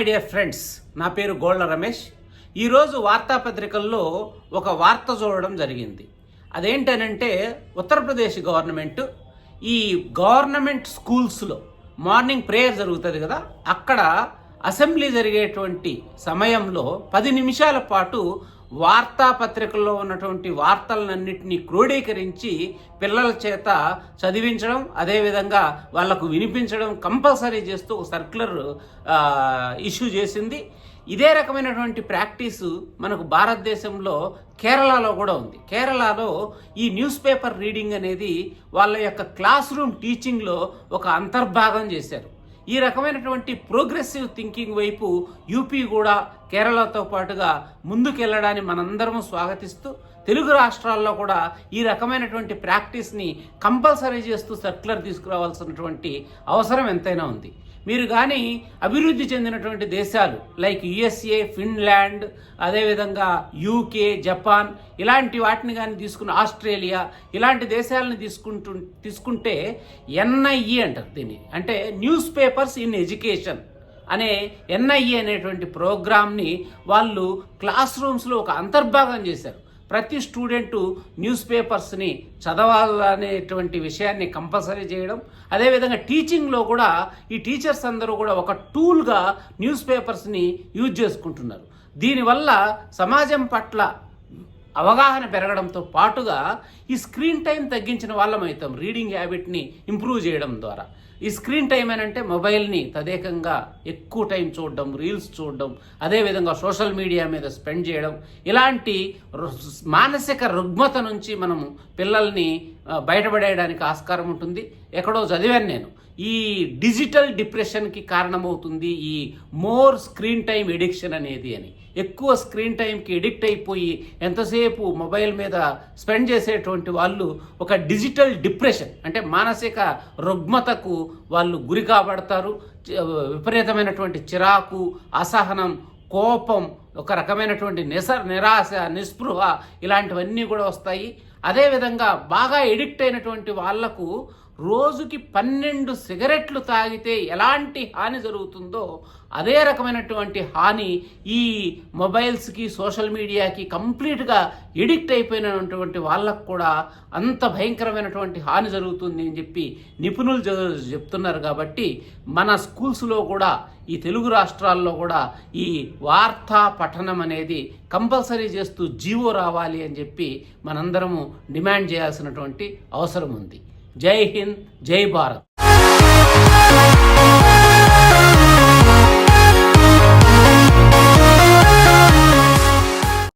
My dear friends నా పేరు గోళ్ళ రమేష్. ఈరోజు వార్తాపత్రికల్లో ఒక వార్త చూడడం జరిగింది. అదేంటనంటే ఉత్తరప్రదేశ్ గవర్నమెంట్ ఈ గవర్నమెంట్ స్కూల్స్లో మార్నింగ్ ప్రేయర్ జరుగుతుంది కదా అక్కడ అసెంబ్లీ జరిగేటువంటి సమయంలో పది నిమిషాల పాటు వార్తాపత్రికల్లో ఉన్నటువంటి వార్తలన్నింటినీ క్రోడీకరించి పిల్లల చేత చదివించడం అదేవిధంగా వాళ్ళకు వినిపించడం కంపల్సరీ చేస్తూ ఒక సర్క్యులర్ ఇష్యూ చేసింది. ఇదే రకమైనటువంటి ప్రాక్టీసు మనకు భారతదేశంలో కేరళలో కూడా ఉంది. కేరళలో ఈ న్యూస్ పేపర్ రీడింగ్ అనేది వాళ్ళ యొక్క క్లాస్ రూమ్ టీచింగ్లో ఒక అంతర్భాగం చేశారు. ఈ రకమైనటువంటి ప్రోగ్రెసివ్ థింకింగ్ వైపు యూపీ కూడా కేరళతో పాటుగా ముందుకెళ్ళడాన్ని మనందరము స్వాగతిస్తూ తెలుగు రాష్ట్రాల్లో కూడా ఈ రకమైనటువంటి ప్రాక్టీస్ని కంపల్సరీ చేస్తూ సర్క్యులర్ తీసుకురావాల్సినటువంటి అవసరం ఎంతైనా ఉంది. మీరు కానీ అభివృద్ధి చెందినటువంటి దేశాలు లైక్ యుఎస్ఏ ఫిన్లాండ్ అదేవిధంగా యూకే జపాన్ ఇలాంటి వాటిని కానీ తీసుకున్న ఆస్ట్రేలియా ఇలాంటి దేశాలను తీసుకుంటు తీసుకుంటే ఎన్ఐఈ అంటారు దీన్ని. అంటే న్యూస్ పేపర్స్ ఇన్ ఎడ్యుకేషన్ అనే ఎన్ఐఏ అనేటువంటి ప్రోగ్రామ్ని వాళ్ళు క్లాస్ రూమ్స్లో ఒక అంతర్భాగం చేశారు. ప్రతి స్టూడెంటు న్యూస్ పేపర్స్ని చదవాలనేటువంటి విషయాన్ని కంపల్సరీ చేయడం. అదేవిధంగా టీచింగ్లో కూడా ఈ టీచర్స్ అందరూ కూడా ఒక టూల్గా న్యూస్ పేపర్స్ని యూజ్ చేసుకుంటున్నారు. దీనివల్ల సమాజం పట్ల అవగాహన పెరగడంతో పాటుగా ఈ స్క్రీన్ టైం తగ్గించిన వాళ్ళం అవుతాం రీడింగ్ హ్యాబిట్ని ఇంప్రూవ్ చేయడం ద్వారా. ఈ స్క్రీన్ టైం ఏనంటే అంటే మొబైల్ని తదేకంగా ఎక్కువ టైం చూడడం రీల్స్ చూడడం అదేవిధంగా సోషల్ మీడియా మీద స్పెండ్ చేయడం ఇలాంటి మానసిక రుగ్మత నుంచి మనము పిల్లల్ని బయటపడేయడానికి ఆస్కారం ఉంటుంది. ఎక్కడో చదివాను నేను. ఈ డిజిటల్ డిప్రెషన్కి కారణమవుతుంది ఈ మోర్ స్క్రీన్ టైం ఎడిక్షన్ అనేది అని. ఎక్కువ స్క్రీన్ టైంకి ఎడిక్ట్ అయిపోయి ఎంతసేపు మొబైల్ మీద స్పెండ్ చేసేటువంటి వాళ్ళు ఒక డిజిటల్ డిప్రెషన్ అంటే మానసిక రుగ్మతకు వాళ్ళు గురి కాబడతారు విపరీతమైనటువంటి చిరాకు అసహనం కోపం ఒక రకమైనటువంటి నిస నిరాశ నిస్పృహ ఇలాంటివన్నీ కూడా వస్తాయి. అదేవిధంగా బాగా ఎడిక్ట్ అయినటువంటి వాళ్ళకు రోజుకి పన్నెండు సిగరెట్లు తాగితే ఎలాంటి హాని జరుగుతుందో అదే రకమైనటువంటి హాని ఈ మొబైల్స్కి సోషల్ మీడియాకి కంప్లీట్గా ఎడిక్ట్ అయిపోయినటువంటి వాళ్ళకు కూడా అంత భయంకరమైనటువంటి హాని జరుగుతుంది అని చెప్పి నిపుణులు చెప్తున్నారు కాబట్టి మన స్కూల్స్లో కూడా ఈ తెలుగు రాష్ట్రాల్లో కూడా ఈ వార్తా పఠనం అనేది కంపల్సరీ చేస్తూ జీవో రావాలి అని చెప్పి మనందరము డిమాండ్ చేయాల్సినటువంటి అవసరం ఉంది. జై హింద్ జై భారత్.